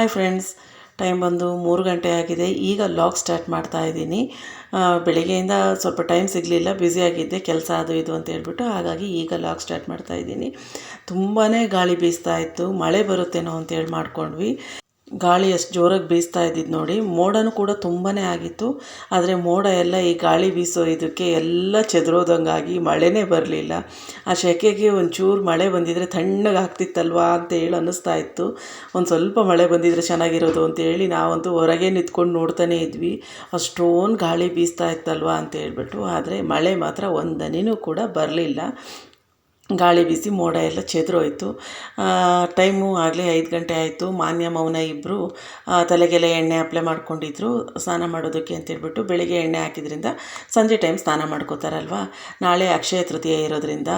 Hi friends time ಬಂದು ಮೂರು ಗಂಟೆ ಆಗಿದೆ. ಈಗ ಲಾಗ್ ಸ್ಟಾರ್ಟ್ ಮಾಡ್ತಾ ಇದ್ದೀನಿ. ಬೆಳಗ್ಗೆಯಿಂದ ಸ್ವಲ್ಪ ಟೈಮ್ ಸಿಗಲಿಲ್ಲ ಬ್ಯುಸಿಯಾಗಿದ್ದೆ ಕೆಲಸ ಅದು ಇದು ಅಂತ ಹೇಳ್ಬಿಟ್ಟು ಹಾಗಾಗಿ ಈಗ ಲಾಗ್ ಸ್ಟಾರ್ಟ್ ಮಾಡ್ತಾ ಇದ್ದೀನಿ. ತುಂಬಾ ಗಾಳಿ ಬೀಸ್ತಾ ಇತ್ತು, ಮಳೆ ಬರುತ್ತೇನೋ ಅಂತೇಳಿ ಮಾಡ್ಕೊಂಡ್ವಿ. ಗಾಳಿ ಎಷ್ಟು ಜೋರಾಗಿ ಬೀಸ್ತಾ ಇದ್ದಿದ್ದು ನೋಡಿ, ಮೋಡನೂ ಕೂಡ ತುಂಬಾ ಆಗಿತ್ತು. ಆದರೆ ಮೋಡ ಎಲ್ಲ ಈ ಗಾಳಿ ಬೀಸೋ ಇದಕ್ಕೆ ಎಲ್ಲ ಚೆದರೋದಂಗಾಗಿ ಮಳೆನೇ ಬರಲಿಲ್ಲ. ಆ ಸೆಕೆಗೆ ಒಂಚೂರು ಮಳೆ ಬಂದಿದ್ದರೆ ತಣ್ಣಗೆ ಆಗ್ತಿತ್ತಲ್ವಾ ಅಂತ ಹೇಳಿ ಅನ್ನಿಸ್ತಾ ಇತ್ತು. ಒಂದು ಸ್ವಲ್ಪ ಮಳೆ ಬಂದಿದ್ದರೆ ಚೆನ್ನಾಗಿರೋದು ಅಂತೇಳಿ ನಾವಂತೂ ಹೊರಗೆ ನಿಂತ್ಕೊಂಡು ನೋಡ್ತಾನೇ ಇದ್ವಿ. ಅಷ್ಟೊಂದು ಗಾಳಿ ಬೀಸ್ತಾ ಇತ್ತಲ್ವಾ ಅಂತ ಹೇಳ್ಬಿಟ್ಟು, ಆದರೆ ಮಳೆ ಮಾತ್ರ ಒಂದನಿನೂ ಕೂಡ ಬರಲಿಲ್ಲ. ಗಾಳಿ ಬೀಸಿ ಮೋಡ ಎಲ್ಲ ಚೆದರೋಯ್ತು ಟೈಮು ಆಗಲೇ ಐದು ಗಂಟೆ ಆಯಿತು. ಮಾನ್ಯ, ಮೌನ ಇಬ್ಬರು ತಲೆಗೆಲ್ಲ ಎಣ್ಣೆ ಅಪ್ಲೈ ಮಾಡ್ಕೊಂಡಿದ್ರು. ಸ್ನಾನ ಮಾಡೋದಕ್ಕೆ ಅಂತೇಳ್ಬಿಟ್ಟು ಬೆಳಿಗ್ಗೆ ಎಣ್ಣೆ ಹಾಕಿದ್ರಿಂದ ಸಂಜೆ ಟೈಮ್ ಸ್ನಾನ ಮಾಡ್ಕೋತಾರಲ್ವ? ನಾಳೆ ಅಕ್ಷಯ ತೃತೀಯ ಇರೋದ್ರಿಂದ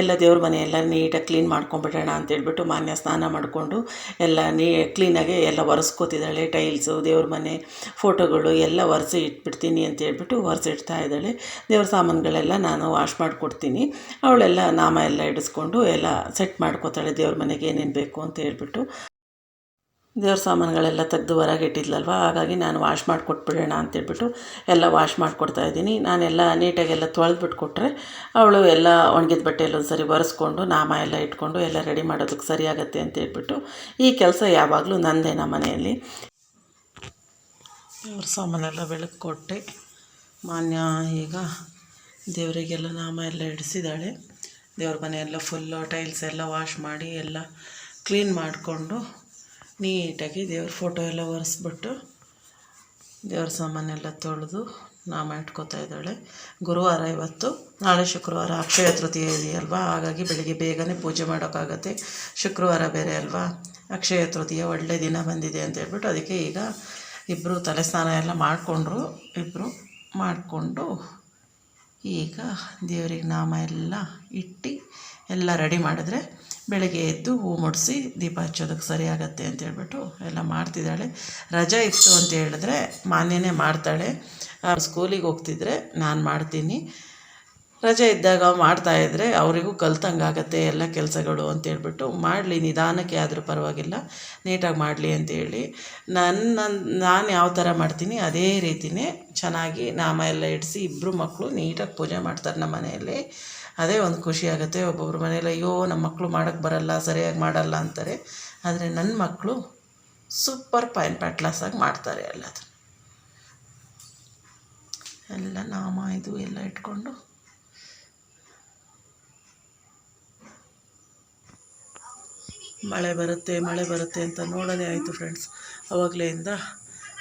ಎಲ್ಲ ದೇವ್ರ ಮನೆ ಎಲ್ಲ ನೀಟಾಗಿ ಕ್ಲೀನ್ ಮಾಡ್ಕೊಂಬಿಡೋಣ ಅಂತೇಳ್ಬಿಟ್ಟು ಮಾನ್ಯ ಸ್ನಾನ ಮಾಡಿಕೊಂಡು ಎಲ್ಲ ನೀ, ಕ್ಲೀನಾಗಿ ಎಲ್ಲ ಒರೆಸ್ಕೋತಿದ್ದಾಳೆ. ಟೈಲ್ಸು, ದೇವ್ರ ಮನೆ, ಫೋಟೋಗಳು ಎಲ್ಲ ಒರೆಸಿ ಇಟ್ಬಿಡ್ತೀನಿ ಅಂತೇಳ್ಬಿಟ್ಟು ಒರೆಸಿಡ್ತಾ ಇದ್ದಾಳೆ. ದೇವ್ರ ಸಾಮಾನುಗಳೆಲ್ಲ ನಾನು ವಾಶ್ ಮಾಡಿಕೊಡ್ತೀನಿ. ಅವಳೆಲ್ಲ ನಾಮ ಎಲ್ಲ ಹಿಡಿಸ್ಕೊಂಡು ಎಲ್ಲ ಸೆಟ್ ಮಾಡ್ಕೋತಾಳೆ, ದೇವ್ರ ಮನೆಗೆ ಏನೇನು ಬೇಕು ಅಂತ ಹೇಳ್ಬಿಟ್ಟು ದೇವ್ರ ಸಾಮಾನುಗಳೆಲ್ಲ ತೆಗೆದು ಹೊರಗೆ ಇಟ್ಟಿದ್ಲಲ್ವ? ಹಾಗಾಗಿ ನಾನು ವಾಶ್ ಮಾಡಿಕೊಟ್ಬಿಡೋಣ ಅಂತೇಳ್ಬಿಟ್ಟು ಎಲ್ಲ ವಾಶ್ ಮಾಡಿಕೊಡ್ತಾ ಇದ್ದೀನಿ. ನಾನೆಲ್ಲ ನೀಟಾಗೆಲ್ಲ ತೊಳೆದ್ಬಿಟ್ಟು ಕೊಟ್ಟರೆ ಅವಳು ಎಲ್ಲ ಒಣಗಿದ ಬಟ್ಟೆ ಎಲ್ಲ ಸರಿ ಒರೆಸ್ಕೊಂಡು ನಾಮ ಎಲ್ಲ ಇಟ್ಕೊಂಡು ಎಲ್ಲ ರೆಡಿ ಮಾಡೋದಕ್ಕೆ ಸರಿ ಆಗುತ್ತೆ ಅಂತ ಹೇಳ್ಬಿಟ್ಟು ಈ ಕೆಲಸ ಯಾವಾಗಲೂ ನಂದೇ ನಮ್ಮ ಮನೆಯಲ್ಲಿ. ದೇವ್ರ ಸಾಮಾನೆಲ್ಲ ಬೆಳಕು ಕೊಟ್ಟೆ. ಮಾನ್ಯ ಈಗ ದೇವರಿಗೆಲ್ಲ ನಾಮ ಎಲ್ಲ ಇಡಿಸಿದ್ದಾಳೆ. ದೇವ್ರ ಮನೆಯೆಲ್ಲ ಫುಲ್ಲು ಟೈಲ್ಸ್ ಎಲ್ಲ ವಾಶ್ ಮಾಡಿ ಎಲ್ಲ ಕ್ಲೀನ್ ಮಾಡಿಕೊಂಡು ನೀಟಾಗಿ ದೇವ್ರ ಫೋಟೋ ಎಲ್ಲ ಒರೆಸ್ಬಿಟ್ಟು ದೇವ್ರ ಸಾಮಾನೆಲ್ಲ ತೊಳೆದು ನಾಮ ಇಟ್ಕೋತಾ ಇದ್ದಾಳೆ. ಗುರುವಾರ ಇವತ್ತು, ನಾಳೆ ಶುಕ್ರವಾರ ಅಕ್ಷಯ ತೃತೀಯ ಇದೆಯಲ್ವಾ ಹಾಗಾಗಿ ಬೆಳಿಗ್ಗೆ ಬೇಗನೆ ಪೂಜೆ ಮಾಡೋಕ್ಕಾಗತ್ತೆ. ಶುಕ್ರವಾರ ಬೇರೆ ಅಲ್ವಾ? ಅಕ್ಷಯ ತೃತೀಯ ಒಳ್ಳೆ ದಿನ ಬಂದಿದೆ ಅಂತ ಹೇಳ್ಬಿಟ್ಟು ಅದಕ್ಕೆ ಈಗ ಇಬ್ಬರು ತಲೆ ಸ್ನಾನ ಎಲ್ಲ ಮಾಡಿಕೊಂಡ್ರು. ಇಬ್ಬರು ಮಾಡಿಕೊಂಡು ಈಗ ದೇವ್ರಿಗೆ ನಾಮ ಎಲ್ಲ ಇಟ್ಟು ಎಲ್ಲ ರೆಡಿ ಮಾಡಿದ್ರೆ ಬೆಳಗ್ಗೆ ಎದ್ದು ಹೂ ಮುಡಿಸಿ ದೀಪ ಹಚ್ಚೋದಕ್ಕೆ ಸರಿ ಅಂತ ಹೇಳ್ಬಿಟ್ಟು ಎಲ್ಲ ಮಾಡ್ತಿದ್ದಾಳೆ. ರಜೆ ಇತ್ತು ಅಂತ ಹೇಳಿದ್ರೆ ಮಾನ್ಯನೇ ಮಾಡ್ತಾಳೆ. ಸ್ಕೂಲಿಗೆ ಹೋಗ್ತಿದ್ರೆ ನಾನು ಮಾಡ್ತೀನಿ. ರಜೆ ಇದ್ದಾಗ ಮಾಡ್ತಾಯಿದ್ರೆ ಅವರಿಗೂ ಆಗುತ್ತೆ ಎಲ್ಲ ಕೆಲಸಗಳು ಅಂತೇಳ್ಬಿಟ್ಟು ಮಾಡಲಿ, ನಿಧಾನಕ್ಕೆ ಆದರೂ ಪರವಾಗಿಲ್ಲ, ನೀಟಾಗಿ ಮಾಡಲಿ ಅಂತೇಳಿ ನನ್ನ, ನಾನು ಯಾವ ಥರ ಮಾಡ್ತೀನಿ ಅದೇ ರೀತಿಯೇ ಚೆನ್ನಾಗಿ ನಾಮ ಎಲ್ಲ ಇಡಿಸಿ ಇಬ್ಬರು ಮಕ್ಕಳು ನೀಟಾಗಿ ಪೂಜೆ ಮಾಡ್ತಾರೆ ನಮ್ಮ ಮನೆಯಲ್ಲಿ. ಅದೇ ಒಂದು ಖುಷಿ ಆಗುತ್ತೆ, ಒಬ್ಬೊಬ್ರ ಮನೇಲಿ ಅಯ್ಯೋ ನಮ್ಮ ಮಕ್ಕಳು ಮಾಡೋಕ್ಕೆ ಬರಲ್ಲ, ಸರಿಯಾಗಿ ಮಾಡಲ್ಲ ಅಂತಾರೆ. ಆದರೆ ನನ್ನ ಮಕ್ಕಳು ಸೂಪರ್ ಪೈನ್ ಪ್ಯಾಟ್ಲಾಸಾಗಿ ಮಾಡ್ತಾರೆ ಎಲ್ಲದನ್ನು ಎಲ್ಲ ನಾಮ ಇದು ಎಲ್ಲ ಇಟ್ಕೊಂಡು ಮಳೆ ಬರುತ್ತೆ ಮಳೆ ಬರುತ್ತೆ ಅಂತ ನೋಡೋದೇ ಆಯಿತು ಫ್ರೆಂಡ್ಸ್ ಅವಾಗಲೇಯಿಂದ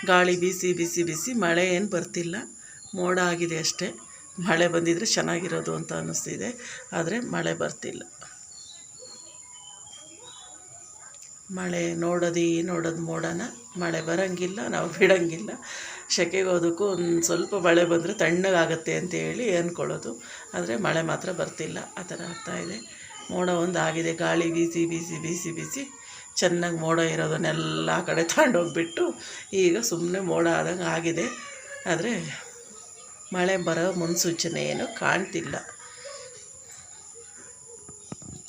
ಗಾಳಿ ಬೀಸಿ ಬೀಸಿ ಬೀಸಿ ಮಳೆ ಏನು ಬರ್ತಿಲ್ಲ. ಮೋಡ ಆಗಿದೆ ಅಷ್ಟೇ. ಮಳೆ ಬಂದಿದ್ರೆ ಚೆನ್ನಾಗಿರೋದು ಅಂತ ಅನ್ನಿಸ್ತಿದೆ. ಆದರೆ ಮಳೆ ಬರ್ತಿಲ್ಲ. ಮಳೆ ನೋಡೋದು ನೋಡೋದು ಮೋಡನ. ಮಳೆ ಬರೋಂಗಿಲ್ಲ, ನಾವು ಬಿಡೋಂಗಿಲ್ಲ. ಸೆಕೆಗೆ ಹೋದಕ್ಕೂ ಒಂದು ಸ್ವಲ್ಪ ಮಳೆ ಬಂದರೆ ತಣ್ಣಗಾಗತ್ತೆ ಅಂತ ಹೇಳಿ ಅಂದ್ಕೊಳ್ಳೋದು ಆದರೆ ಮಳೆ ಮಾತ್ರ ಬರ್ತಿಲ್ಲ. ಆ ಥರ ಆಗ್ತಾಯಿದೆ ಮೋಡ ಒಂದು ಆಗಿದೆ ಗಾಳಿ ಬೀಸಿ ಬೀಸಿ ಬೀಸಿ ಬೀಸಿ ಚೆನ್ನಾಗಿ ಮೋಡ ಇರೋದನ್ನೆಲ್ಲ ಕಡೆ ತಗೊಂಡೋಗ್ಬಿಟ್ಟು ಈಗ ಸುಮ್ಮನೆ ಮೋಡ ಆದಂಗೆ ಆಗಿದೆ. ಆದರೆ ಮಳೆ ಬರೋ ಮುನ್ಸೂಚನೆ ಏನು ಕಾಣ್ತಿಲ್ಲ.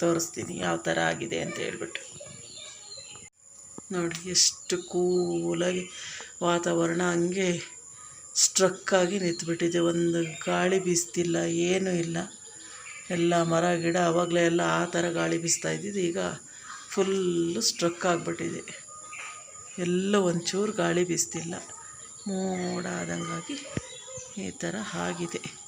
ತೋರಿಸ್ತೀನಿ ಯಾವ ಥರ ಆಗಿದೆ ಅಂತ ಹೇಳ್ಬಿಟ್ಟು. ನೋಡಿ ಎಷ್ಟು ಕೂಲಾಗಿ ವಾತಾವರಣ ಹಂಗೆ ಸ್ಟ್ರಕ್ಕಾಗಿ ನಿಂತ್ಬಿಟ್ಟಿದೆ. ಒಂದು ಗಾಳಿ ಬೀಸ್ತಿಲ್ಲ, ಏನೂ ಇಲ್ಲ. ಎಲ್ಲ ಮರ, ಗಿಡ ಆವಾಗಲೇ ಎಲ್ಲ ಆ ಥರ ಗಾಳಿ ಬೀಸ್ತಾ ಇದ್ದಿದ್ದು ಈಗ ಫುಲ್ಲು ಸ್ಟ್ರಕ್ ಆಗಿಬಿಟ್ಟಿದೆ. ಎಲ್ಲ ಒಂಚೂರು ಗಾಳಿ ಬೀಸ್ತಿಲ್ಲ. ಮೋಡ ಆದಂಗಾಗಿ ಈ ಥರ ಆಗಿದೆ.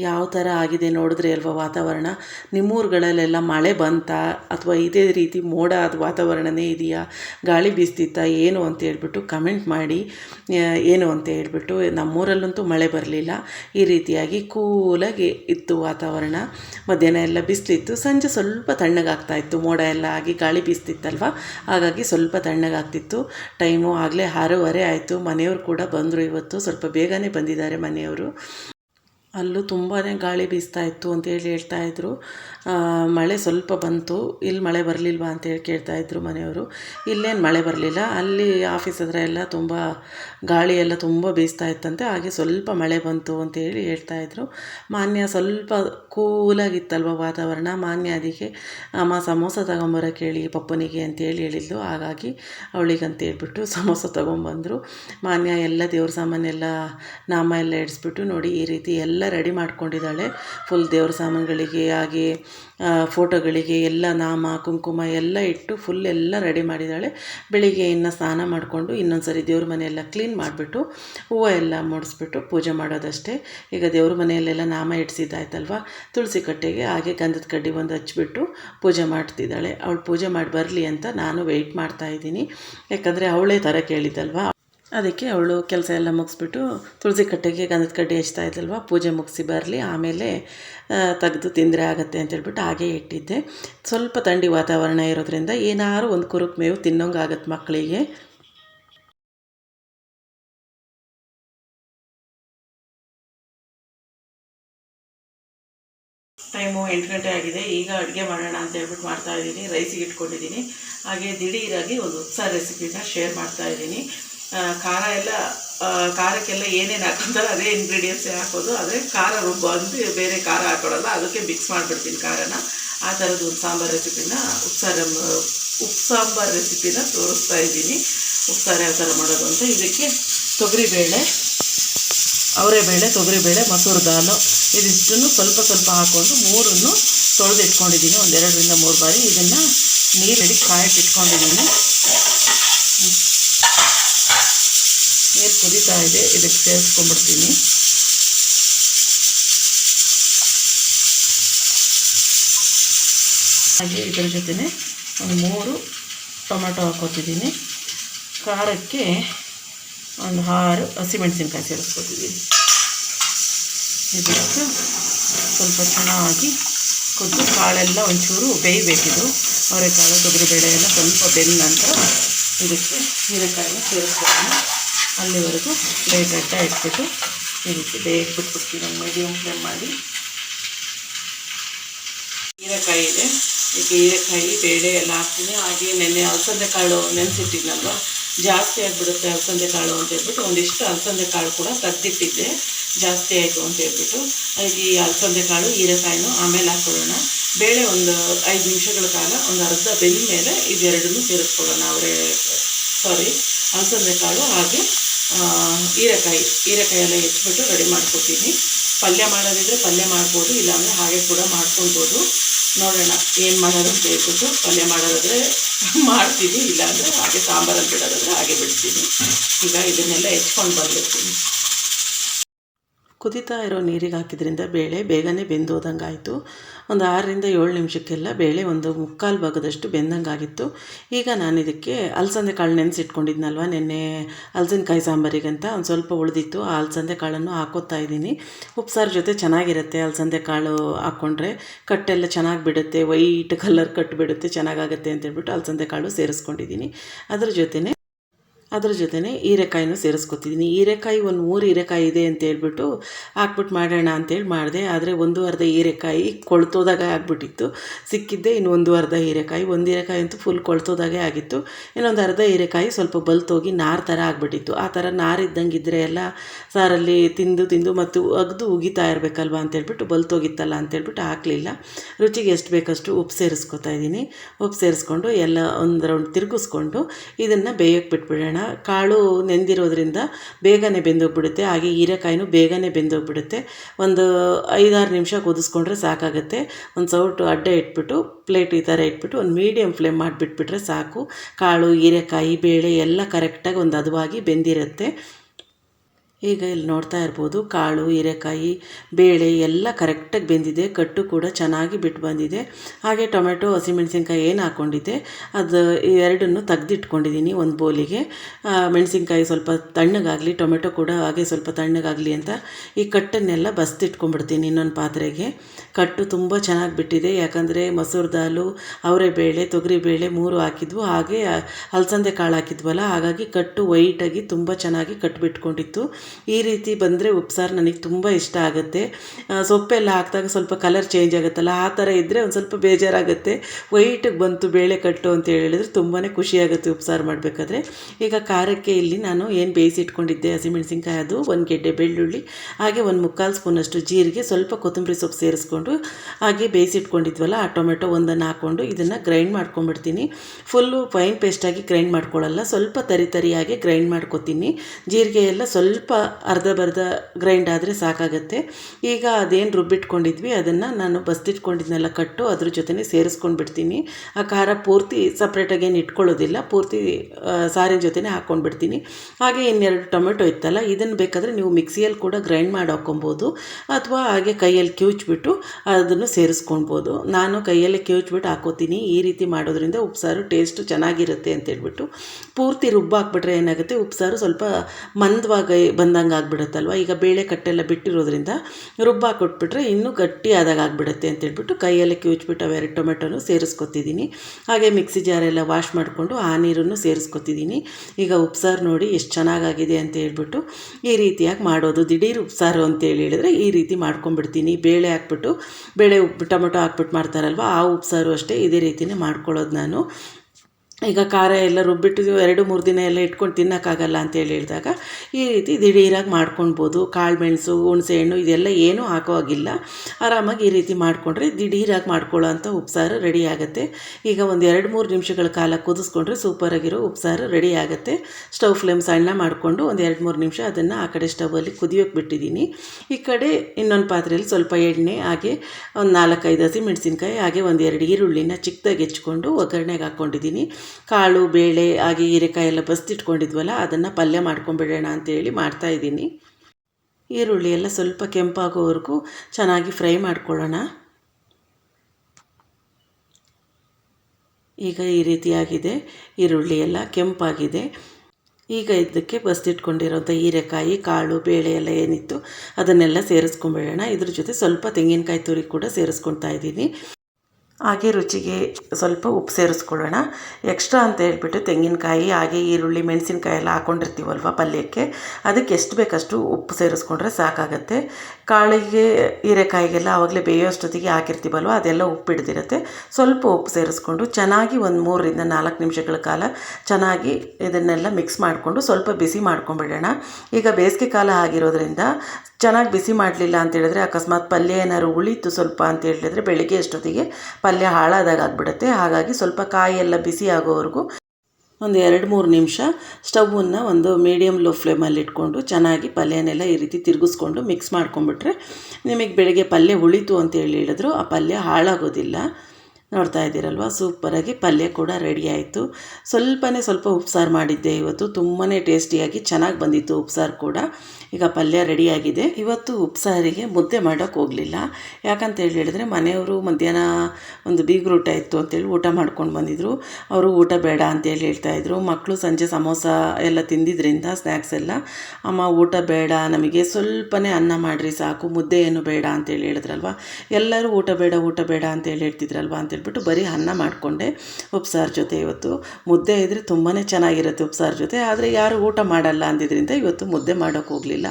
ಯಾವ ಥರ ಆಗಿದೆ ನೋಡಿದ್ರೆ ಅಲ್ವಾ ವಾತಾವರಣ? ನಿಮ್ಮೂರುಗಳಲ್ಲೆಲ್ಲ ಮಳೆ ಬಂತಾ? ಅಥವಾ ಇದೇ ರೀತಿ ಮೋಡ ಆದ ವಾತಾವರಣನೇ ಇದೆಯಾ? ಗಾಳಿ ಬೀಸ್ತಿತ್ತಾ? ಏನು ಅಂತ ಹೇಳ್ಬಿಟ್ಟು ಕಮೆಂಟ್ ಮಾಡಿ. ಏನು ಅಂತ ಹೇಳ್ಬಿಟ್ಟು, ನಮ್ಮೂರಲ್ಲಂತೂ ಮಳೆ ಬರಲಿಲ್ಲ. ಈ ರೀತಿಯಾಗಿ ಕೂಲಾಗಿ ಇತ್ತು ವಾತಾವರಣ. ಮಧ್ಯಾಹ್ನ ಎಲ್ಲ ಬಿಸಿಲಿತ್ತು. ಸಂಜೆ ಸ್ವಲ್ಪ ತಣ್ಣಗಾಗ್ತಾ ಇತ್ತು. ಮೋಡ ಎಲ್ಲ ಆಗಿ ಗಾಳಿ ಬೀಸ್ತಿತ್ತಲ್ವ? ಹಾಗಾಗಿ ಸ್ವಲ್ಪ ತಣ್ಣಗಾಗ್ತಿತ್ತು. ಟೈಮು ಆಗಲೇ ಆರೂವರೆ ಆಯಿತು. ಮನೆಯವರು ಕೂಡ ಬಂದರು ಇವತ್ತು. ಸ್ವಲ್ಪ ಬೇಗನೆ ಬಂದಿದ್ದಾರೆ ಮನೆಯವರು. ಅಲ್ಲೂ ತುಂಬಾ ಗಾಳಿ ಬೀಸ್ತಾ ಇತ್ತು ಅಂತೇಳಿ ಹೇಳ್ತಾ ಇದ್ರು. ಮಳೆ ಸ್ವಲ್ಪ ಬಂತು. ಇಲ್ಲಿ ಮಳೆ ಬರಲಿಲ್ವಾ ಅಂತೇಳಿ ಕೇಳ್ತಾ ಇದ್ರು ಮನೆಯವರು. ಇಲ್ಲೇನು ಮಳೆ ಬರಲಿಲ್ಲ. ಅಲ್ಲಿ ಆಫೀಸ್ ಹತ್ರ ಎಲ್ಲ ತುಂಬ ಗಾಳಿ ಎಲ್ಲ ತುಂಬ ಬೀಸ್ತಾ ಇತ್ತಂತೆ. ಹಾಗೆ ಸ್ವಲ್ಪ ಮಳೆ ಬಂತು ಅಂತೇಳಿ ಹೇಳ್ತಾ ಇದ್ರು. ಮಾನ್ಯ ಸ್ವಲ್ಪ ಕೂಲಾಗಿತ್ತಲ್ವ ವಾತಾವರಣ? ಮಾನ್ಯ ಅದಕ್ಕೆ ಅಮ್ಮ, ಸಮೋಸ ತಗೊಂಬರೋಕೆ ಹೇಳಿ ಪಪ್ಪನಿಗೆ ಅಂತೇಳಿ ಹೇಳಿದ್ಲು ಹಾಗಾಗಿ ಅವಳಿಗೆ ಅಂತ ಹೇಳ್ಬಿಟ್ಟು ಸಮೋಸ ತೊಗೊಂಬಂದರು. ಮಾನ್ಯ ಎಲ್ಲ ದೇವ್ರ ಸಾಮಾನೆಲ್ಲ ನಾಮ ಎಲ್ಲ ಇಡಿಸ್ಬಿಟ್ಟು ನೋಡಿ ಈ ರೀತಿ ಎಲ್ಲ ರೆಡಿ ಮಾಡ್ಕೊಂಡಿದ್ದಾಳೆ. ಫುಲ್ ದೇವ್ರ ಸಾಮಾನುಗಳಿಗೆ ಹಾಗೆ ಫೋಟೋಗಳಿಗೆ ಎಲ್ಲ ನಾಮ, ಕುಂಕುಮ ಎಲ್ಲ ಇಟ್ಟು ಫುಲ್ ಎಲ್ಲ ರೆಡಿ ಮಾಡಿದ್ದಾಳೆ. ಬೆಳಿಗ್ಗೆ ಇನ್ನು ಸ್ನಾನ ಮಾಡಿಕೊಂಡು ಇನ್ನೊಂದು ಸರಿ ದೇವ್ರ ಮನೆಯೆಲ್ಲ ಕ್ಲೀನ್ ಮಾಡಿಬಿಟ್ಟು ಹೂವು ಎಲ್ಲ ಮುಡಿಸ್ಬಿಟ್ಟು ಪೂಜೆ ಮಾಡೋದಷ್ಟೇ. ಈಗ ದೇವ್ರ ಮನೆಯಲ್ಲೆಲ್ಲ ನಾಮ ಇಡ್ಸಿದ್ದಾಯ್ತಲ್ವ? ತುಳಸಿ ಕಟ್ಟೆಗೆ ಹಾಗೆ ಗಂಧದ ಕಡ್ಡಿ ಒಂದು ಹಚ್ಚಿಬಿಟ್ಟು ಪೂಜೆ ಮಾಡ್ತಿದ್ದಾಳೆ. ಅವಳು ಪೂಜೆ ಮಾಡಿ ಬರಲಿ ಅಂತ ನಾನು ವೆಯ್ಟ್ ಮಾಡ್ತಾ ಇದ್ದೀನಿ. ಯಾಕಂದರೆ ಅವಳೇ ಥರ ಕೇಳಿದ್ದಲ್ವ? ಅದಕ್ಕೆ ಅವಳು ಕೆಲಸ ಎಲ್ಲ ಮುಗಿಸ್ಬಿಟ್ಟು ತುಳಸಿ ಕಟ್ಟೆಗೆ ಗಂಧದ ಕಡ್ಡಿ ಹಚ್ತಾ ಇದ್ದಲ್ವ ಪೂಜೆ ಮುಗಿಸಿ ಬರಲಿ, ಆಮೇಲೆ ತೆಗೆದು ತಿಂದರೆ ಆಗುತ್ತೆ ಅಂತೇಳ್ಬಿಟ್ಟು ಹಾಗೆ ಇಟ್ಟಿದ್ದೆ. ಸ್ವಲ್ಪ ಥಂಡಿ ವಾತಾವರಣ ಇರೋದ್ರಿಂದ ಏನಾದ್ರು ಒಂದು ಕುರುಕ್ ಮೇವು ತಿನ್ನೋಂಗೆ ಆಗತ್ತೆ ಮಕ್ಕಳಿಗೆ. ಟೈಮು ಎಂಟು ಗಂಟೆ ಆಗಿದೆ. ಈಗ ಅಡುಗೆ ಮಾಡೋಣ ಅಂತ ಹೇಳ್ಬಿಟ್ಟು ಮಾಡ್ತಾ ಇದ್ದೀನಿ. ರೈಸಿಗೆ ಇಟ್ಕೊಂಡಿದ್ದೀನಿ. ಹಾಗೆ ದಿಢೀರಾಗಿ ಒಂದು ಉತ್ಸಾಹ ರೆಸಿಪಿನ ಶೇರ್ ಮಾಡ್ತಾ ಇದ್ದೀನಿ. ಖಾರ ಎಲ್ಲ ಖಾರಕ್ಕೆಲ್ಲ ಏನೇನು ಹಾಕೊಂತಾರೆ ಅದೇ ಇಂಗ್ರೀಡಿಯೆಂಟ್ಸೇ ಹಾಕೋದು. ಆದರೆ ಖಾರ ರುಬ್ಬ. ಅಂತ ಬೇರೆ ಖಾರ ಹಾಕೊಳ್ಳಲ್ಲ ಅದಕ್ಕೆ ಮಿಕ್ಸ್ ಮಾಡಿಬಿಡ್ತೀನಿ ಖಾರನ. ಆ ಥರದ್ದು ಒಂದು ಸಾಂಬಾರು ರೆಸಿಪಿನ ಉಪ್ಸಾರ, ಉಪ್ಸಾಂಬಾರು ರೆಸಿಪಿನ ತೋರಿಸ್ತಾ ಇದ್ದೀನಿ. ಉಪ್ಸಾರು ಯಾವ ಥರ ಮಾಡೋದು ಅಂತ. ಇದಕ್ಕೆ ತೊಗರಿಬೇಳೆ, ಅವರೆಬೇಳೆ, ತೊಗರಿಬೇಳೆ, ಮಸೂರು ದಾಲು. ಇದಿಷ್ಟನ್ನು ಸ್ವಲ್ಪ ಸ್ವಲ್ಪ ಹಾಕ್ಕೊಂಡು ಮೂರನ್ನು ತೊಳೆದಿಟ್ಕೊಂಡಿದ್ದೀನಿ. ಒಂದೆರಡರಿಂದ ಮೂರು ಬಾರಿ ಇದನ್ನು ನೀರಲ್ಲಿ ಕಾಯಕ್ಕೆ ಇಟ್ಕೊಂಡಿದ್ದೀನಿ ನೀರು ಕುದೀತಾ ಇದೆ, ಇದಕ್ಕೆ ಸೇರಿಸ್ಕೊಂಡ್ಬಿಡ್ತೀನಿ. ಹಾಗೆ ಇದರ ಜೊತೆನೆ ಒಂದು ಮೂರು ಟೊಮೆಟೊ ಹಾಕೋತಿದ್ದೀನಿ ಖಾರಕ್ಕೆ ಒಂದು ಆರು ಹಸಿಮೆಣಸಿನ್ಕಾಯಿ ಸೇರಿಸ್ಕೊತಿದ್ದೀನಿ. ಇದಕ್ಕೆ ಸ್ವಲ್ಪ ಚೆನ್ನಾಗಿ ಕುದ್ದು ಕಾಳೆಲ್ಲ ಒಂಚೂರು ಬೇಯಬೇಕಿದ್ರು ಅವರೆಕಾಳು, ತೊಗರಿಬೇಳೆ ಎಲ್ಲ ಸ್ವಲ್ಪ ಬೆಂದ ನಂತರ ಇದಕ್ಕೆ ಹೀರೆಕಾಯಿನ ಸೇರಿಸ್ಕೊತೀನಿ. ಅಲ್ಲಿವರೆಗೂ ಬೇಗ ಇಟ್ಬಿಟ್ಟು ಈ ಬೇಯಕ್ಕೆ ಬಿಟ್ಬಿಡ್ತೀನಿ ಮೀಡಿಯಮ್ ಫ್ಲೇಮ್ ಮಾಡಿ. ಹೀರೆಕಾಯಿ ಇದೆ. ಈಗ ಹೀರೆಕಾಯಿ, ಬೇಳೆ ಎಲ್ಲ ಹಾಕ್ತೀನಿ. ಹಾಗೆ ನೆನ್ನೆ ಅಲಸಂದೆ ಕಾಳು ನೆನೆಸಿಟ್ಟಿದ್ನಲ್ವ? ಜಾಸ್ತಿ ಆಗಿಬಿಡುತ್ತೆ ಅಲಸಂದೆ ಕಾಳು ಅಂತ ಹೇಳ್ಬಿಟ್ಟು ಒಂದಿಷ್ಟು ಅಲಸಂದೆ ಕಾಳು ಕೂಡ ತೆಗ್ದಿಟ್ಟಿದ್ದೆ. ಜಾಸ್ತಿ ಆಯಿತು ಅಂತ ಹೇಳ್ಬಿಟ್ಟು. ಅದಕ್ಕೆ ಈ ಅಲಸಂದೆ ಕಾಳು, ಹೀರೆಕಾಯಿನೂ ಆಮೇಲೆ ಹಾಕ್ಕೊಳ್ಳೋಣ. ಬೇಳೆ ಒಂದು ಐದು ನಿಮಿಷಗಳ ಕಾಲ, ಒಂದು ಅರ್ಧ ಬೆಂದ ಮೇಲೆ ಇದೆರಡನ್ನೂ ಸೇರಿಸ್ಕೊಳ್ಳೋಣ ಅವರೇ ಸಾರಿ ಅಲಸಂದೆ ಕಾಳು ಹಾಗೆ ಹೀರೆಕಾಯಿ ಹೀರೆಕಾಯಿ ಎಲ್ಲ ಹೆಚ್ಚಿಬಿಟ್ಟು ರೆಡಿ ಮಾಡ್ಕೊತೀನಿ ಪಲ್ಯ ಮಾಡೋದಿದ್ರೆ ಪಲ್ಯ ಮಾಡ್ಬೋದು, ಇಲ್ಲಾಂದರೆ ಹಾಗೆ ಕೂಡ ಮಾಡ್ಕೊಳ್ಬೋದು. ನೋಡೋಣ, ಏನು ಮಾಡೋದು ಅಂತ ಹೇಳ್ಬಿಟ್ಟು ಪಲ್ಯ ಮಾಡೋದಾದರೆ ಮಾಡ್ತೀನಿ, ಇಲ್ಲಾಂದರೆ ಹಾಗೆ ಸಾಂಬಾರಲ್ಲಿ ಬಿಡೋದಾದರೆ ಹಾಗೆ ಬಿಡ್ತೀನಿ. ಈಗ ಇದನ್ನೆಲ್ಲ ಹೆಚ್ಕೊಂಡು ಬಂದಿರ್ತೀನಿ. ಕುದೀತಾ ಇರೋ ನೀರಿಗೆ ಹಾಕಿದ್ರಿಂದ ಬೇಳೆ ಬೇಗನೆ ಬೆಂದೋದಂಗೆ ಆಯಿತು ಒಂದು ಆರರಿಂದ ಏಳು ನಿಮಿಷಕ್ಕೆಲ್ಲ ಬೇಳೆ ಒಂದು ಮುಕ್ಕಾಲು ಭಾಗದಷ್ಟು ಬೆಂದಂಗಾಗಿತ್ತು. ಈಗ ನಾನು ಇದಕ್ಕೆ ಅಲಸಂದೆ ಕಾಳು ನೆನೆಸಿಟ್ಕೊಂಡಿದ್ನಲ್ವ? ನಿನ್ನೆ ಕಾಯಿ ಸಾಂಬಾರಿಗಂತ ಒಂದು ಸ್ವಲ್ಪ ಉಳಿದಿತ್ತು. ಆ ಅಲಸಂದೆ ಕಾಳನ್ನು ಹಾಕೋತಾ ಇದ್ದೀನಿ. ಉಪ್ಸಾರು ಜೊತೆ ಚೆನ್ನಾಗಿರುತ್ತೆ ಅಲಸಂದೆ ಕಾಳು ಹಾಕ್ಕೊಂಡ್ರೆ ಕಟ್ಟೆಲ್ಲ ಚೆನ್ನಾಗಿ ಬಿಡುತ್ತೆ. ವೈಟ್ ಕಲರ್ ಕಟ್ ಬಿಡುತ್ತೆ. ಚೆನ್ನಾಗಾಗುತ್ತೆ ಅಂತ ಹೇಳ್ಬಿಟ್ಟು ಅಲಸಂದೆ ಕಾಳು ಸೇರಿಸ್ಕೊಂಡಿದ್ದೀನಿ. ಅದ್ರ ಜೊತೆನೇ ಅದ್ರ ಜೊತೆನೇ ಹೀರೆಕಾಯಿನೂ ಸೇರಿಸ್ಕೊತಿದ್ದೀನಿ ಹೀರೆಕಾಯಿ ಒಂದು ಮೂರು ಹೀರೆಕಾಯಿ ಇದೆ ಅಂತ ಹೇಳ್ಬಿಟ್ಟು ಹಾಕ್ಬಿಟ್ಟು ಮಾಡೋಣ ಅಂತೇಳಿ ಮಾಡಿದೆ. ಆದರೆ ಒಂದು ಅರ್ಧ ಹೀರೆಕಾಯಿ ಕೊಳ್ತೋದಾಗ ಆಗಿಬಿಟ್ಟಿತ್ತು. ಸಿಕ್ಕಿದ್ದೆ ಇನ್ನು ಒಂದು ಅರ್ಧ ಹೀರೆಕಾಯಿ. ಒಂದು ಹೀರೆಕಾಯಿ ಅಂತೂ ಫುಲ್ ಕೊಳ್ತೋದಾಗೆ ಆಗಿತ್ತು. ಇನ್ನೊಂದು ಅರ್ಧ ಹೀರೆಕಾಯಿ ಸ್ವಲ್ಪ ಬಲ್ತೋಗಿ ನಾರು ಥರ ಆಗಿಬಿಟ್ಟಿತ್ತು. ಆ ಥರ ನಾರು ಇದ್ದಂಗೆ ಇದ್ದರೆ ಎಲ್ಲ ಸಾರಲ್ಲಿ ತಿಂದು ತಿಂದು ಮತ್ತು ಅಗ್ದು ಉಗಿತಾ ಇರಬೇಕಲ್ವಾ ಅಂತೇಳ್ಬಿಟ್ಟು ಬಲ್ತೋಗಿತ್ತಲ್ಲ ಅಂತೇಳ್ಬಿಟ್ಟು ಹಾಕಲಿಲ್ಲ. ರುಚಿಗೆ ಎಷ್ಟು ಬೇಕಷ್ಟು ಉಪ್ಪು ಸೇರಿಸ್ಕೊತಾ ಇದ್ದೀನಿ ಉಪ್ಪು ಸೇರಿಸ್ಕೊಂಡು ಎಲ್ಲ ಒಂದು ರೌಂಡ್ ತಿರುಗಿಸ್ಕೊಂಡು ಇದನ್ನು ಬೇಯಕ್ಕೆ ಬಿಟ್ಬಿಡೋಣ. ಕಾಳು ನೆಂದಿರೋದ್ರಿಂದ ಬೇಗನೆ ಬೆಂದೋಗ್ಬಿಡುತ್ತೆ. ಹಾಗೆ ಹೀರೆಕಾಯಿನೂ ಬೇಗನೆ ಬೆಂದೋಗ್ಬಿಡುತ್ತೆ. ಒಂದು ಐದಾರು ನಿಮಿಷ ಕುದಿಸ್ಕೊಂಡ್ರೆ ಸಾಕಾಗುತ್ತೆ. ಒಂದು ಸೌಟು ಅಡ್ಡ ಇಟ್ಬಿಟ್ಟು, ಪ್ಲೇಟ್ ಈ ಥರ ಇಟ್ಬಿಟ್ಟು ಒಂದು ಮೀಡಿಯಮ್ ಫ್ಲೇಮ್ ಮಾಡಿಬಿಟ್ಬಿಟ್ರೆ ಸಾಕು. ಕಾಳು, ಹೀರೆಕಾಯಿ, ಬೇಳೆ ಎಲ್ಲ ಕರೆಕ್ಟಾಗಿ ಒಂದು ಹದವಾಗಿ ಬೆಂದಿರುತ್ತೆ. ಈಗ ಇಲ್ಲಿ ನೋಡ್ತಾ ಇರ್ಬೋದು, ಕಾಳು, ಹೀರೆಕಾಯಿ, ಬೇಳೆ ಎಲ್ಲ ಕರೆಕ್ಟಾಗಿ ಬೆಂದಿದೆ. ಕಟ್ಟು ಕೂಡ ಚೆನ್ನಾಗಿ ಬಿಟ್ಟು ಬಂದಿದೆ. ಹಾಗೆ ಟೊಮೆಟೊ, ಹಸಿಮೆಣಸಿನ್ಕಾಯಿ ಏನು ಹಾಕ್ಕೊಂಡಿದ್ದೆ ಅದು ಎರಡನ್ನು ತೆಗೆದಿಟ್ಕೊಂಡಿದ್ದೀನಿ ಒಂದು ಬೋಲಿಗೆ. ಮೆಣಸಿನ್ಕಾಯಿ ಸ್ವಲ್ಪ ತಣ್ಣಗಾಗಲಿ, ಟೊಮೆಟೊ ಕೂಡ ಹಾಗೆ ಸ್ವಲ್ಪ ತಣ್ಣಗಾಗಲಿ ಅಂತ ಈ ಕಟ್ಟನ್ನೆಲ್ಲ ಬಸ್ತಿಟ್ಕೊಂಡ್ಬಿಡ್ತೀನಿ ಇನ್ನೊಂದು ಪಾತ್ರೆಗೆ. ಕಟ್ಟು ತುಂಬ ಚೆನ್ನಾಗಿ ಬಿಟ್ಟಿದೆ, ಯಾಕಂದರೆ ಮಸೂರು ದಾಲು, ಅವರೆಬೇಳೆ, ತೊಗರಿಬೇಳೆ ಮೂರು ಹಾಕಿದ್ವು. ಹಾಗೆ ಅಲಸಂದೆ ಕಾಳು ಹಾಕಿದ್ವಲ್ಲ, ಹಾಗಾಗಿ ಕಟ್ಟು ವೈಟಾಗಿ ತುಂಬ ಚೆನ್ನಾಗಿ ಕಟ್ಟಿಬಿಟ್ಕೊಂಡಿತ್ತು ಈ ರೀತಿ ಬಂದರೆ ಉಪ್ಸಾರು ನನಗೆ ತುಂಬ ಇಷ್ಟ ಆಗುತ್ತೆ. ಸೊಪ್ಪೆಲ್ಲ ಹಾಕಿದಾಗ ಸ್ವಲ್ಪ ಕಲರ್ ಚೇಂಜ್ ಆಗುತ್ತಲ್ಲ, ಆ ಥರ ಇದ್ದರೆ ಒಂದು ಸ್ವಲ್ಪ ಬೇಜಾರಾಗುತ್ತೆ. ವೈಟಿಗೆ ಬಂತು ಬೇಳೆ ಕಟ್ಟು ಅಂತ ಹೇಳಿದ್ರೆ ತುಂಬಾ ಖುಷಿಯಾಗುತ್ತೆ ಉಪ್ಸಾರು ಮಾಡಬೇಕಾದ್ರೆ. ಈಗ ಖಾರಕ್ಕೆ ಇಲ್ಲಿ ನಾನು ಏನು ಬೇಯಿಸಿ ಇಟ್ಕೊಂಡಿದ್ದೆ ಹಸಿಮೆಣಸಿನ್ಕಾಯಿ ಅದು ಒಂದು ಗೆಡ್ಡೆ ಬೆಳ್ಳುಳ್ಳಿ, ಹಾಗೆ ಒಂದು ಮುಕ್ಕಾಲು ಸ್ಪೂನಷ್ಟು ಜೀರಿಗೆ, ಸ್ವಲ್ಪ ಕೊತ್ತಂಬರಿ ಸೊಪ್ಪು ಸೇರಿಸ್ಕೊಂಡು ಹಾಗೆ ಬೇಯಿಸಿಟ್ಕೊಂಡಿದ್ವಲ್ಲ ಆ ಟೊಮೆಟೊ ಒಂದನ್ನು ಹಾಕ್ಕೊಂಡು ಇದನ್ನು ಗ್ರೈಂಡ್ ಮಾಡ್ಕೊಂಡ್ಬಿಡ್ತೀನಿ. ಫುಲ್ಲು ಫೈನ್ ಪೇಸ್ಟಾಗಿ ಗ್ರೈಂಡ್ ಮಾಡ್ಕೊಳ್ಳಲ್ಲ, ಸ್ವಲ್ಪ ತರಿ ತರಿಯಾಗಿ ಗ್ರೈಂಡ್ ಮಾಡ್ಕೊತೀನಿ. ಜೀರಿಗೆ ಎಲ್ಲ ಸ್ವಲ್ಪ ಅರ್ಧ ಬರ್ಧ ಗ್ರೈಂಡ್ ಆದರೆ ಸಾಕಾಗತ್ತೆ. ಈಗ ಅದೇನು ರುಬ್ಬಿಟ್ಕೊಂಡಿದ್ವಿ ಅದನ್ನು ನಾನು ಬಸ್ದಿಟ್ಕೊಂಡಿದ್ನೆಲ್ಲ ಕಟ್ಟು, ಅದ್ರ ಜೊತೆನೇ ಸೇರಿಸ್ಕೊಂಡು ಬಿಡ್ತೀನಿ. ಆ ಖಾರ ಪೂರ್ತಿ ಸಪ್ರೇಟಾಗಿ ಏನು ಇಟ್ಕೊಳ್ಳೋದಿಲ್ಲ, ಪೂರ್ತಿ ಸಾರಿನ ಜೊತೆನೇ ಹಾಕ್ಕೊಂಡ್ಬಿಡ್ತೀನಿ ಹಾಗೆ ಇನ್ನೆರಡು ಟೊಮೆಟೊ ಇತ್ತಲ್ಲ ಇದನ್ನು ಬೇಕಾದರೆ ನೀವು ಮಿಕ್ಸಿಯಲ್ಲಿ ಕೂಡ ಗ್ರೈಂಡ್ ಮಾಡಿ ಹಾಕ್ಕೊಬೋದು, ಅಥವಾ ಹಾಗೆ ಕೈಯಲ್ಲಿ ಕಿವುಚ್ಬಿಟ್ಟು ಅದನ್ನು ಸೇರಿಸ್ಕೊಳ್ಬೋದು. ನಾನು ಕೈಯಲ್ಲೇ ಕಿವುಚ್ಬಿಟ್ಟು ಹಾಕೋತೀನಿ. ಈ ರೀತಿ ಮಾಡೋದ್ರಿಂದ ಉಪ್ಸಾರು ಟೇಸ್ಟು ಚೆನ್ನಾಗಿರುತ್ತೆ ಅಂತ ಹೇಳ್ಬಿಟ್ಟು ಪೂರ್ತಿ ರುಬ್ಬಾಕ್ಬಿಟ್ರೆ ಏನಾಗುತ್ತೆ, ಉಪ್ಸಾರು ಸ್ವಲ್ಪ ಮಂದವಾಗಿ ಬಂದಂಗೆ ಆಗ್ಬಿಡುತ್ತಲ್ವ? ಈಗ ಬೇಳೆ ಕಟ್ಟೆಲ್ಲ ಬಿಟ್ಟಿರೋದ್ರಿಂದ ರುಬ್ಬ ಕೊಟ್ಬಿಟ್ರೆ ಇನ್ನೂ ಗಟ್ಟಿ ಆದಾಗ ಆಗಿಬಿಡುತ್ತೆ ಅಂತ ಕೈಯಲ್ಲಿ ಕಿವುಚ್ಬಿಟ್ಟು ಅವೆರಡು ಟೊಮೆಟೊನು ಸೇರಿಸ್ಕೊತಿದ್ದೀನಿ. ಹಾಗೆ ಮಿಕ್ಸಿ ಜಾರೆಲ್ಲ ವಾಶ್ ಮಾಡಿಕೊಂಡು ಆ ನೀರನ್ನು ಸೇರಿಸ್ಕೊತಿದ್ದೀನಿ. ಈಗ ಉಪ್ಸಾರು ನೋಡಿ ಎಷ್ಟು ಚೆನ್ನಾಗಾಗಿದೆ ಅಂತ ಹೇಳ್ಬಿಟ್ಟು ಈ ರೀತಿಯಾಗಿ ಮಾಡೋದು. ದಿಢೀರ್ ಉಪ್ಸಾರು ಅಂತೇಳಿ ಹೇಳಿದ್ರೆ ಈ ರೀತಿ ಮಾಡ್ಕೊಂಡ್ಬಿಡ್ತೀನಿ. ಬೇಳೆ ಹಾಕ್ಬಿಟ್ಟು, ಬೇಳೆ ಉಪ್ಪು ಟೊಮೆಟೊ ಹಾಕ್ಬಿಟ್ಟು ಮಾಡ್ತಾರಲ್ವ, ಆ ಉಪ್ಸಾರು ಅಷ್ಟೇ ಇದೇ ರೀತಿಯೇ ಮಾಡ್ಕೊಳ್ಳೋದು ನಾನು. ಈಗ ಖಾರ ಎಲ್ಲ ರುಬ್ಬಿಟ್ಟು ಎರಡು, ಮೂರು ದಿನ ಎಲ್ಲ ಇಟ್ಕೊಂಡು ತಿನ್ನೋಕ್ಕಾಗಲ್ಲ ಅಂತೇಳಿ ಹೇಳಿದಾಗ, ಈ ರೀತಿ ದಿಢೀರಾಗಿ ಮಾಡ್ಕೊಳ್ಬೋದು. ಕಾಳು ಮೆಣಸು ಹುಣಸೆಹಣ್ಣು ಇದೆಲ್ಲ ಏನೂ ಹಾಕೋ ಹಾಗಿಲ್ಲ ಆರಾಮಾಗಿ ಈ ರೀತಿ ಮಾಡಿಕೊಂಡ್ರೆ ದಿಢೀರಾಗಿ ಮಾಡ್ಕೊಳ್ಳೋ ಅಂಥ ಉಪ್ಸಾರು ರೆಡಿ ಆಗುತ್ತೆ. ಈಗ ಒಂದು ಎರಡು, ಮೂರು ನಿಮಿಷಗಳ ಕಾಲ ಕುದಿಸ್ಕೊಂಡ್ರೆ ಸೂಪರಾಗಿರೋ ಉಪ್ಸಾರು ರೆಡಿ ಆಗುತ್ತೆ. ಸ್ಟವ್ ಫ್ಲೇಮ್ ಸಣ್ಣ ಮಾಡಿಕೊಂಡು ಒಂದು ಎರಡು, ಮೂರು ನಿಮಿಷ ಅದನ್ನು ಆ ಕಡೆ ಸ್ಟವಲ್ಲಿ ಕುದಿಯೋಕೆ ಬಿಟ್ಟಿದ್ದೀನಿ. ಈ ಕಡೆ ಇನ್ನೊಂದು ಪಾತ್ರೆಯಲ್ಲಿ ಸ್ವಲ್ಪ ಎಣ್ಣೆ, ಹಾಗೆ ಒಂದು ನಾಲ್ಕೈದು ಹಸಿ ಮೆಣಸಿನ್ಕಾಯಿ, ಹಾಗೆ ಒಂದು ಎರಡು ಈರುಳ್ಳಿನ ಚಿಕ್ಕದಾಗಿ ಹೆಚ್ಕೊಂಡು ಒಗ್ಗರಣೆಗೆ ಹಾಕ್ಕೊಂಡಿದ್ದೀನಿ. ಕಾಳು, ಬೇಳೆ, ಹಾಗೆ ಹೀರೆಕಾಯಿ ಎಲ್ಲ ಬಸ್ತಿಟ್ಕೊಂಡಿದ್ವಲ್ಲ, ಅದನ್ನು ಪಲ್ಯ ಮಾಡ್ಕೊಂಬಿಡೋಣ ಅಂತೇಳಿ ಮಾಡ್ತಾಯಿದ್ದೀನಿ ಈರುಳ್ಳಿ ಎಲ್ಲ ಸ್ವಲ್ಪ ಕೆಂಪಾಗೋವರೆಗೂ ಚೆನ್ನಾಗಿ ಫ್ರೈ ಮಾಡ್ಕೊಳ್ಳೋಣ. ಈಗ ಈ ರೀತಿಯಾಗಿದೆ, ಈರುಳ್ಳಿ ಎಲ್ಲ ಕೆಂಪಾಗಿದೆ. ಈಗ ಇದಕ್ಕೆ ಬಸ್ತಿಟ್ಕೊಂಡಿರೋಂಥ ಹೀರೆಕಾಯಿ, ಕಾಳು, ಬೇಳೆ ಎಲ್ಲ ಏನಿತ್ತು ಅದನ್ನೆಲ್ಲ ಸೇರಿಸ್ಕೊಂಬಿಡೋಣ. ಇದ್ರ ಜೊತೆ ಸ್ವಲ್ಪ ತೆಂಗಿನಕಾಯಿ ತುರಿ ಕೂಡ ಸೇರಿಸ್ಕೊಳ್ತಾ ಇದ್ದೀನಿ. ಹಾಗೆ ರುಚಿಗೆ ಸ್ವಲ್ಪ ಉಪ್ಪು ಸೇರಿಸ್ಕೊಳ್ಳೋಣ. ಎಕ್ಸ್ಟ್ರಾ ಅಂತ ಹೇಳ್ಬಿಟ್ಟು ತೆಂಗಿನಕಾಯಿ, ಹಾಗೆ ಈರುಳ್ಳಿ, ಮೆಣಸಿನಕಾಯಿ ಎಲ್ಲ ಹಾಕ್ಕೊಂಡಿರ್ತೀವಲ್ವ ಪಲ್ಯಕ್ಕೆ? ಅದಕ್ಕೆ ಎಷ್ಟು ಬೇಕಷ್ಟು ಉಪ್ಪು ಸೇರಿಸ್ಕೊಂಡ್ರೆ ಸಾಕಾಗತ್ತೆ. ಕಾಳಿಗೆ, ಹೀರೆಕಾಯಿಗೆಲ್ಲ ಆವಾಗಲೇ ಬೇಯೋಷ್ಟೊತ್ತಿಗೆ ಹಾಕಿರ್ತೀವಲ್ವ, ಅದೆಲ್ಲ ಉಪ್ಪು ಹಿಡ್ದಿರುತ್ತೆ. ಸ್ವಲ್ಪ ಉಪ್ಪು ಸೇರಿಸ್ಕೊಂಡು ಚೆನ್ನಾಗಿ ಒಂದು ಮೂರರಿಂದ ನಾಲ್ಕು ನಿಮಿಷಗಳ ಕಾಲ ಚೆನ್ನಾಗಿ ಇದನ್ನೆಲ್ಲ ಮಿಕ್ಸ್ ಮಾಡಿಕೊಂಡು ಸ್ವಲ್ಪ ಬಿಸಿ ಮಾಡ್ಕೊಂಬಿಡೋಣ ಈಗ ಬೇಸಿಗೆ ಕಾಲ ಆಗಿರೋದ್ರಿಂದ ಚೆನ್ನಾಗಿ ಬಿಸಿ ಮಾಡಲಿಲ್ಲ ಅಂತ ಹೇಳಿದ್ರೆ ಅಕಸ್ಮಾತ್ ಪಲ್ಯ ಏನಾದ್ರು ಉಳಿತು ಸ್ವಲ್ಪ ಅಂತ ಹೇಳಿದ್ರೆ ಬೆಳಿಗ್ಗೆ ಅಷ್ಟೊತ್ತಿಗೆ ಪಲ್ಯ ಹಾಳಾದಾಗ ಆಗಿಬಿಡುತ್ತೆ. ಹಾಗಾಗಿ ಸ್ವಲ್ಪ ಕಾಯಿ ಎಲ್ಲ ಬಿಸಿ ಆಗೋವರೆಗೂ ಒಂದು ಎರಡು ಮೂರು ನಿಮಿಷ ಸ್ಟವನ್ನು ಒಂದು ಮೀಡಿಯಮ್ ಲೋ ಫ್ಲೇಮಲ್ಲಿ ಇಟ್ಕೊಂಡು ಚೆನ್ನಾಗಿ ಪಲ್ಯನೆಲ್ಲ ಈ ರೀತಿ ತಿರುಗಿಸ್ಕೊಂಡು ಮಿಕ್ಸ್ ಮಾಡ್ಕೊಂಬಿಟ್ರೆ ನಿಮಗೆ ಬೆಳಗ್ಗೆ ಪಲ್ಯ ಉಳಿತು ಅಂತ ಹೇಳಿ ಹೇಳಿದ್ರು, ಆ ಪಲ್ಯ ಹಾಳಾಗೋದಿಲ್ಲ. ನೋಡ್ತಾ ಇದ್ದೀರಲ್ವ? ಸೂಪರಾಗಿ ಪಲ್ಯ ಕೂಡ ರೆಡಿ ಆಯಿತು. ಸ್ವಲ್ಪನೇ ಸ್ವಲ್ಪ ಉಪ್ಸಾರು ಮಾಡಿದ್ದೆ ಇವತ್ತು. ತುಂಬಾ ಟೇಸ್ಟಿಯಾಗಿ ಚೆನ್ನಾಗಿ ಬಂದಿತ್ತು ಉಪ್ಸಾರು ಕೂಡ. ಈಗ ಪಲ್ಯ ರೆಡಿಯಾಗಿದೆ ಇವತ್ತು ಉಪ್ಸಾರಿಗೆ ಮುದ್ದೆ ಮಾಡೋಕ್ಕೆ ಹೋಗಲಿಲ್ಲ. ಯಾಕಂತ ಹೇಳಿ ಹೇಳಿದ್ರೆ ಮನೆಯವರು ಮಧ್ಯಾಹ್ನ ಒಂದು ಬೀಗ್ರೂಟ ಇತ್ತು ಅಂತೇಳಿ ಊಟ ಮಾಡ್ಕೊಂಡು ಬಂದಿದ್ದರು ಅವರು ಊಟ ಬೇಡ ಅಂತೇಳಿ ಹೇಳ್ತಾಯಿದ್ರು ಮಕ್ಕಳು ಸಂಜೆ ಸಮೋಸ ಎಲ್ಲ ತಿಂದಿದ್ರಿಂದ ಸ್ನ್ಯಾಕ್ಸ್ ಎಲ್ಲ. ಅಮ್ಮ ಊಟ ಬೇಡ, ನಮಗೆ ಸ್ವಲ್ಪನೇ ಅನ್ನ ಮಾಡಿರಿ ಸಾಕು, ಮುದ್ದೆ ಏನು ಬೇಡ ಅಂತೇಳಿ ಹೇಳಿದ್ರಲ್ವ? ಎಲ್ಲರೂ ಊಟ ಬೇಡ ಊಟ ಬೇಡ ಅಂತೇಳಿ ಹೇಳ್ತಿದ್ರಲ್ವ ಅಂತೇಳ್ಬಿಟ್ಟು ಬರೀ ಅನ್ನ ಮಾಡಿಕೊಂಡೆ ಉಪ್ಸಾರು ಜೊತೆ ಇವತ್ತು. ಮುದ್ದೆ ಇದ್ದರೆ ತುಂಬಾ ಚೆನ್ನಾಗಿರುತ್ತೆ ಉಪ್ಸಾರು ಜೊತೆ, ಆದರೆ ಯಾರು ಊಟ ಮಾಡಲ್ಲ ಅಂದಿದ್ದರಿಂದ ಇವತ್ತು ಮುದ್ದೆ ಮಾಡೋಕ್ಕೆ ಹೋಗಲಿಲ್ಲ.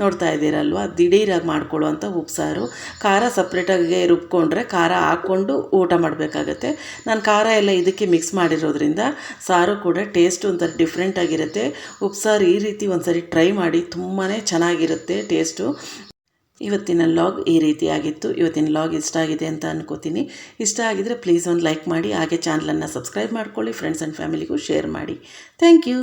ನೋಡ್ತಾ ಇದ್ದೀರಲ್ವ? ದಿಢೀರಾಗಿ ಮಾಡ್ಕೊಳ್ಳುವಂಥ ಉಪ್ಸಾರು. ಖಾರ ಸಪ್ರೇಟಾಗಿ ರುಬ್ಕೊಂಡ್ರೆ ಖಾರ ಹಾಕ್ಕೊಂಡು ಊಟ ಮಾಡಬೇಕಾಗತ್ತೆ. ನಾನು ಖಾರ ಎಲ್ಲ ಇದಕ್ಕೆ ಮಿಕ್ಸ್ ಮಾಡಿರೋದ್ರಿಂದ ಸಾರು ಕೂಡ ಟೇಸ್ಟ್ ಒಂಥರ ಡಿಫ್ರೆಂಟಾಗಿರುತ್ತೆ ಉಪ್ಸಾರು ಈ ರೀತಿ ಒಂದ್ಸರಿ ಟ್ರೈ ಮಾಡಿ ತುಂಬಾ ಚೆನ್ನಾಗಿರುತ್ತೆ ಟೇಸ್ಟು ಇವತ್ತಿನ ಲಾಗ್ ಈ ರೀತಿಯಾಗಿತ್ತು. ಇವತ್ತಿನ ಲಾಗ್ ಇಷ್ಟ ಆಗಿದೆ ಅಂತ ಅನ್ಕೋತೀನಿ. ಇಷ್ಟ ಆಗಿದರೆ ಪ್ಲೀಸ್ ಒಂದು ಲೈಕ್ ಮಾಡಿ, ಹಾಗೆ ಚಾನಲನ್ನು ಸಬ್ಸ್ಕ್ರೈಬ್ ಮಾಡ್ಕೊಳ್ಳಿ ಫ್ರೆಂಡ್ಸ್ ಆ್ಯಂಡ್ ಫ್ಯಾಮಿಲಿಗೂ ಶೇರ್ ಮಾಡಿ. Thank you